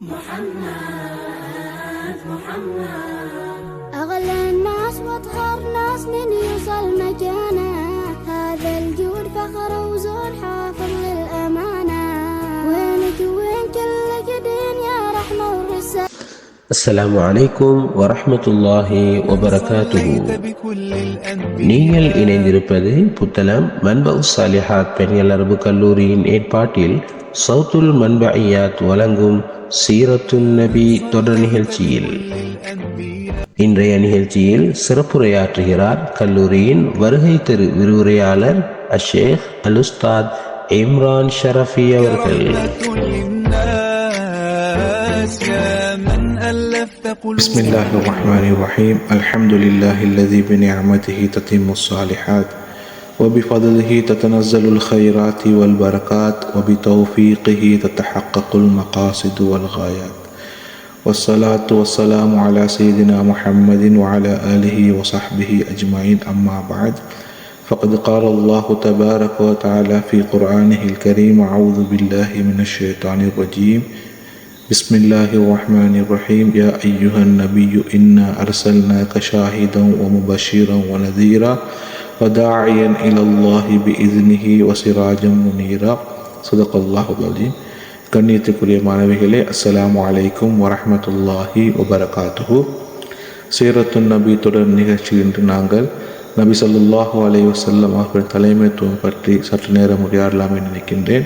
محمد محمد. أغلى الناس وأطهر ناس من يوصل مكانه அஸ்லாம் அலைக்கும் வரஹமத்துல்லாஹி வபரகாத்துஹு. நீங்கள் இணைந்திருப்பது புத்தளம் மன்பவு சாலிஹாத் பெண்கள் அரபு கல்லூரியின் ஏற்பாட்டில் சவுத்துல் மன்பையாத் வழங்கும் சீரத்துல் நபி தொடர் நிகழ்ச்சியில். இன்றைய நிகழ்ச்சியில் சிறப்புரையாற்றுகிறார் கல்லூரியின் வருகை தெரு விரிவுரையாளர் அஷேக் அலுஸ்தாத் இம்ரான் ஷரஃபி அவர்கள். بسم الله الرحمن الرحيم. الحمد لله الذي بنعمته تتم الصالحات وبفضله تتنزل الخيرات والبركات وبتوفيقه تتحقق المقاصد والغايات. والصلاة والسلام على سيدنا محمد وعلى آله وصحبه أجمعين. أما بعد فقد قال الله تبارك وتعالى في قرآنه الكريم أعوذ بالله من الشيطان الرجيم. بسم الله الرحمن الرحيم يا أيها النبي إنا أرسلناك شاهدا ومبشرا ونذيرا وداعيا إلى الله بإذنه وسراجا منيرا صدق الله العظيم கண்ணியத்துக்குரிய மாணவிகளே அஸ்ஸலாமு அலைக்கும் வரஹ்மத்துல்லாஹி வபரகாத்துஹு சீரத்துன் நபி தொடர் நிகழ்ச்சி இன்று நாங்கள் நபி ஸல்லல்லாஹு அலைஹி வஸல்லம் அவர்கள் தலைமைத்துவம் பற்றி சற்று நேரம் உரையாடலாம் என்று நினைக்கின்றேன்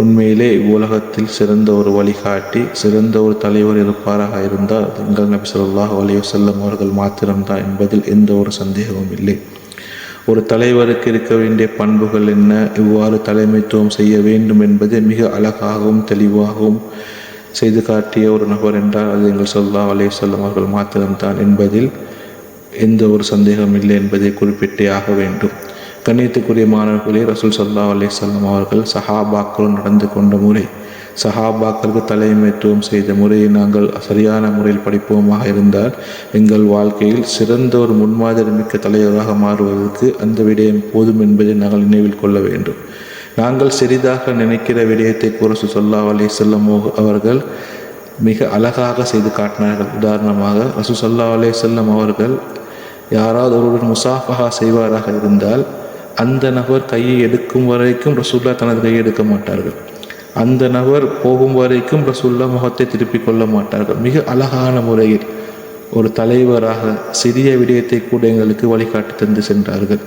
உண்மையிலே இவ்வுலகத்தில் சிறந்த ஒரு வழிகாட்டி சிறந்த ஒரு தலைவர் இருப்பாராக இருந்தால் எங்கள் நபி சொல்லாஹ் அலைஹி அவர்கள் மாத்திரம்தான் என்பதில் எந்த ஒரு சந்தேகமும் இல்லை. ஒரு தலைவருக்கு இருக்க வேண்டிய பண்புகள் என்ன? இவ்வாறு தலைமைத்துவம் செய்ய வேண்டும் என்பதை மிக அழகாகவும் தெளிவாகவும் செய்து காட்டிய ஒரு நபர் என்றால் அது எங்கள் சொல்லா அலையம் அவர்கள் மாத்திரம்தான் என்பதில் எந்த ஒரு சந்தேகம் இல்லை என்பதை குறிப்பிட்டே ஆக வேண்டும். கண்ணியத்துக்குரிய மாணவர்களே ரசூல் சல்லா அலிசல்லாம் அவர்கள் சஹாபாக்களும் நடந்து கொண்ட முறை சஹாபாக்களுக்கு தலைமைத்துவம் செய்த முறையை நாங்கள் சரியான முறையில் படிப்போமாக இருந்தால் எங்கள் வாழ்க்கையில் சிறந்த ஒரு முன்மாதிரி மிக்க தலைவராக மாறுவதற்கு அந்த விடயம் போதும் என்பதை நாங்கள் நினைவில் கொள்ள வேண்டும். நாங்கள் சிறிதாக நினைக்கிற விடயத்தை குரசு சொல்லா அலி செல்லம் அவர்கள் மிக அழகாக செய்து காட்டினார்கள். உதாரணமாக ரசூ சல்லா அலே செல்லம் அவர்கள் யாராவது ஒருவர் முசாஃபகா செய்வாராக இருந்தால் அந்த நபர் கையை எடுக்கும் வரைக்கும் ரசூல்லா தனது கையை எடுக்க மாட்டார்கள். அந்த நபர் போகும் வரைக்கும் ரசூல்லா முகத்தை திருப்பிக் கொள்ள மாட்டார்கள். மிக அழகான முறையில் ஒரு தலைவராக சிறிய விடயத்தை கூட எங்களுக்கு வழிகாட்டி தந்து சென்றார்கள்.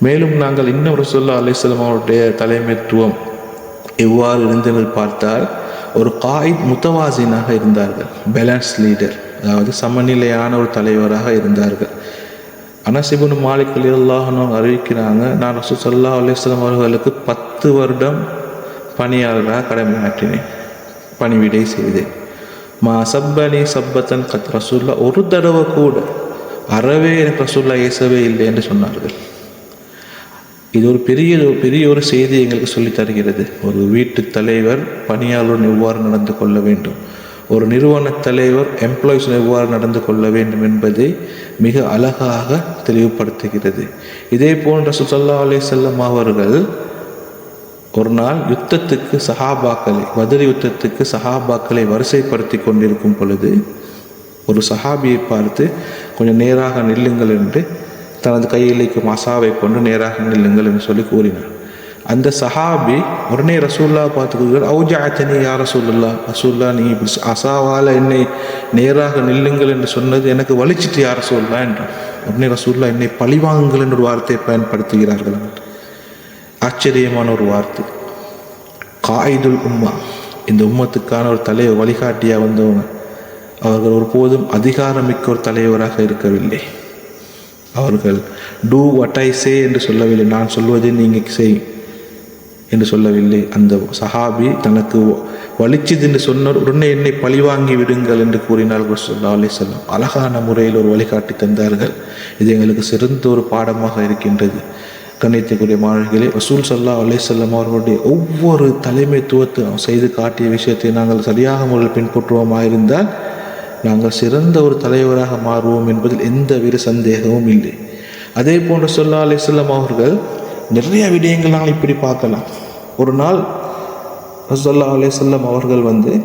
மேலும் நாங்கள் இன்னும் ரசூல்லா அலிஸ்லாம் அவருடைய தலைமைத்துவம் எவ்வாறு இருந்தென்று பார்த்தால் ஒரு காயித் முத்தவாசினாக இருந்தார்கள். பேலன்ஸ் லீடர் அதாவது சமநிலையான ஒரு தலைவராக இருந்தார்கள். அனசிபுன் மாலிக் அலி அல்லாஹனும் அறிவிக்கிறாங்க நான் ரசூ சல்லா அலிஸ்லாம் அவர்களுக்கு பத்து வருடம் பணியாளராக கடமையாற்றினேன் பணிவிடை செய்தேன். மா சப்பனி சப்பத்தன் கத் ரசூல்லா ஒரு தடவை கூட அறவே எனக்கு ரசூல்லா ஏசவே இல்லை என்று சொன்னார்கள். இது ஒரு பெரிய பெரிய ஒரு செய்தி எங்களுக்கு சொல்லித் தருகிறது. ஒரு வீட்டு தலைவர் பணியாளருடன் எவ்வாறு நடந்து கொள்ள வேண்டும்? ஒரு நிறுவன தலைவர் எம்ப்ளாயிஸ் எவ்வாறு நடந்து கொள்ள வேண்டும் என்பதை மிக அழகாக தெளிவுபடுத்துகிறது. இதே போன்ற சுசல்லா அலே செல்லம் அவர்கள் ஒரு நாள் யுத்தத்துக்கு சஹாபாக்களை பதில் யுத்தத்துக்கு சஹாபாக்களை வரிசைப்படுத்தி கொண்டிருக்கும் பொழுது ஒரு சஹாபியை பார்த்து கொஞ்சம் நேராக நில்லுங்கள் என்று தனது கையிலைக்கும் அசாவை கொண்டு நேராக நில்லுங்கள் என்று சொல்லி கூறினார். அந்த சஹாபி உடனே ரசூல்லா பார்த்துக்கிறார் அவுஜாத்தனி யார் ரசூல்லா ரசூல்லா நீ இப்படி அசாவால் என்னை நேராக நில்லுங்கள் என்று சொன்னது எனக்கு வலிச்சிட்டு யார் ரசூல்லா என்றான். உடனே ரசூல்லா என்னை பழிவாங்குங்கள் என்ற ஒரு வார்த்தையை பயன்படுத்துகிறார்கள். ஆச்சரியமான ஒரு வார்த்தை. காயிதுல் உம்மா இந்த உம்மத்துக்கான ஒரு தலைவர் வழிகாட்டியாக வந்தவங்க. அவர்கள் ஒருபோதும் அதிகாரமிக்க ஒரு தலைவராக இருக்கவில்லை. அவர்கள் டூ வட் ஐ சே என்று சொல்லவில்லை. நான் சொல்வதை நீங்கள் செய் என்று சொல்லவில்லை. அந்த சஹாபி தனக்கு வலிச்சது என்று சொன்னார் உடனே என்னை பழிவாங்கி விடுங்கள் என்று கூறினால் சொல்லா அலி சொல்லம் அழகான முறையில் ஒரு வழிகாட்டி தந்தார்கள். இது எங்களுக்கு சிறந்த ஒரு பாடமாக இருக்கின்றது. கண்ணியத்துக்குரிய மாணவர்களே வசூல் சல்லா அலே செல்லம் அவர்களுடைய ஒவ்வொரு தலைமைத்துவத்தை செய்து காட்டிய விஷயத்தை நாங்கள் சரியாக முறையில் பின்பற்றுவோமாக இருந்தால் நாங்கள் சிறந்த ஒரு தலைவராக மாறுவோம் என்பதில் எந்த வித சந்தேகமும் இல்லை. அதே போன்று சொல்லா அலி செல்லம் அவர்கள் நிறைய விடயங்கள் நாங்கள் இப்படி பார்க்கலாம் ஒரு நாள் ரசல்லா அலே செல்லம் அவர்கள் வந்து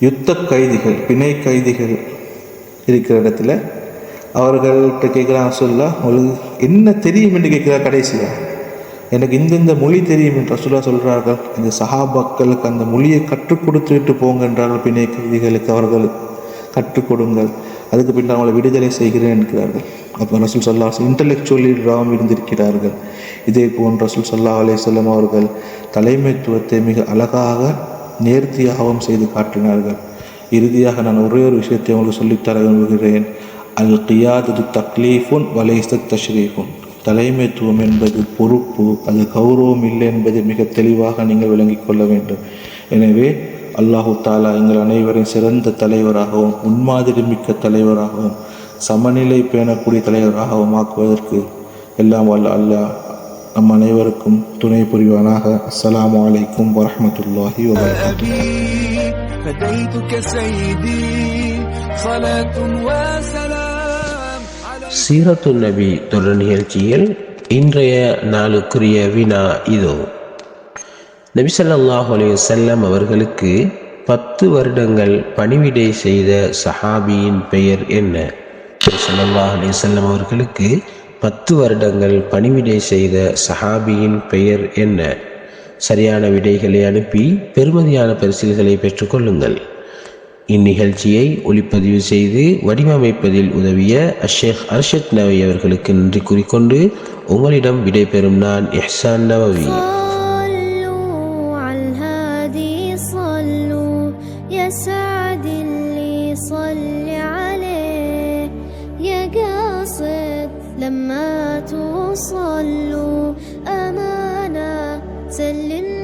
யுத்த கைதிகள் பிணை கைதிகள் இருக்கிற இடத்துல அவர்கள்ட்ட கேட்குறாங்க சொல்ல உங்களுக்கு என்ன தெரியும்? என்று கேட்குறா கடைசியாக எனக்கு இந்தந்த மொழி தெரியும் என்று ரசுல்லா சொல்கிறார்கள் இந்த சஹாபாக்களுக்கு அந்த மொழியை கற்றுக் கொடுத்துட்டு போங்க என்றார்கள் பிணை கைதிகளுக்கு அவர்கள் கற்றுக் கொடுங்கள். அதுக்கு பின்னர் அவங்களை விடுதலை செய்கிறேன் என்கிறார்கள். அப்போ ரசூல் சல்லா இன்டலெக்சுவலி ராம் இருந்திருக்கிறார்கள். இதே போன்று ரசூல் சல்லா அலையம் அவர்கள் தலைமைத்துவத்தை மிக அழகாக நேர்த்தியாகவும் செய்து காட்டினார்கள். இறுதியாக நான் ஒரே ஒரு விஷயத்தை உங்களுக்கு சொல்லித்தர விரும்புகிறேன். அல் கியாதது தக்லீஃபுன் வலைஸ்த தஷ்ரீஃபுன். தலைமைத்துவம் என்பது பொறுப்பு அது கௌரவம் இல்லை என்பதை மிக தெளிவாக நீங்கள் விளங்கிக் கொள்ள வேண்டும். எனவே அல்லாஹு தாலா எங்கள் அனைவரின் சிறந்த தலைவராகவும் உன்மாதிரி மிக்க தலைவராகவும் சமநிலை பேணக்கூடிய தலைவராகவும் ஆக்குவதற்கு எல்லாம் வல்ல அல்லாஹ் நம் அனைவருக்கும் துணை புரிவானாக. அஸ்லாம் வலைக்கும் வரமத்துல்லாஹி சீரத்துல் நபி தொடர் நிகழ்ச்சியில் இன்றைய நாளுக்குரிய வினா இதோ. நபிசல்லாஹ் ஸல்லல்லாஹு அவர்களுக்கு பத்து வருடங்கள் பணிவிடை செய்த சஹாபியின் பெயர் என்ன? நபி ஸல்லல்லாஹு அவர்களுக்கு பத்து வருடங்கள் பணிவிடை செய்த சஹாபியின் பெயர் என்ன? சரியான விடைகளை அனுப்பி பெறுமதியான பரிசில்களை பெற்றுக்கொள்ளுங்கள் இந்நிகழ்ச்சியை ஒளிப்பதிவு செய்து வடிவமைப்பதில் உதவிய அஷேக் அர்ஷத் நவி அவர்களுக்கு நன்றி கூறிக்கொண்டு உங்களிடம் விடைபெறும் நான் எஹ்சான் நவவி لما توصلوا أمانة سل